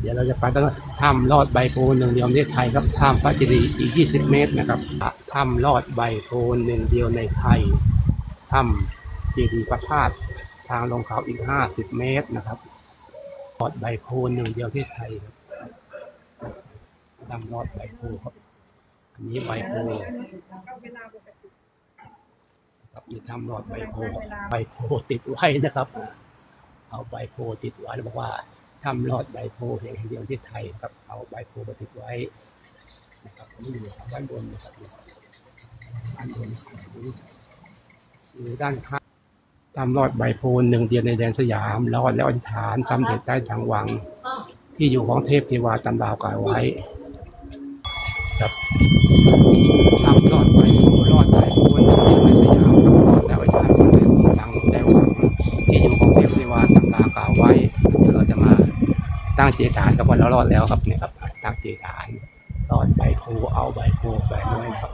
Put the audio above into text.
เดี๋ยวเราจะไปตั้งถ้ำลอดใบโพหนึ่งเดียวในไทยครับถ้ำพระเจดีอีก 20 เมตรนะครับถ้ำลอดใบโพหนึ่งเดียวในไทยถ้ำเจดีย์พระธาตุทางลงเขาอีก 50 เมตรนะครับลอดใบโพหนึ่งเดียวในประเทศไทยครับถ้ำลอดใบโพครับอันนี้ใบโพครับนี่ถ้ำลอดใบโพใบโพติดไว้นะครับ เอาใบโพติดไว้แล้วบอกว่า ทำรอดใบโพธิ์เพียงแห่งเดียวที่ไทยครับเอาใบโพธิ์มาติดไว้นะครับนี่อยู่ด้านบนนะครับด้านบนอยู่ด้านข้างทำรอดใบโพธิ์หนึ่งเดียวในแดนสยามรอดแล้วอธิษฐานสำเร็จได้ดังหวัง ที่อยู่ของเทพเทวาตามดาวกล่าวไว้ครับทำรอดใบโพธิ์รอดใบโพธิ์หนึ่งเดียวในสยามรอดแล้วอธิษฐานสำเร็จดังได้หวังที่อยู่ของ ตั้งเจตฐานกับว่าเรารอดแล้วครับเนี่ยครับตั้งเจตฐานรอดใบโพเอาใบโพแฝงไว้ครับ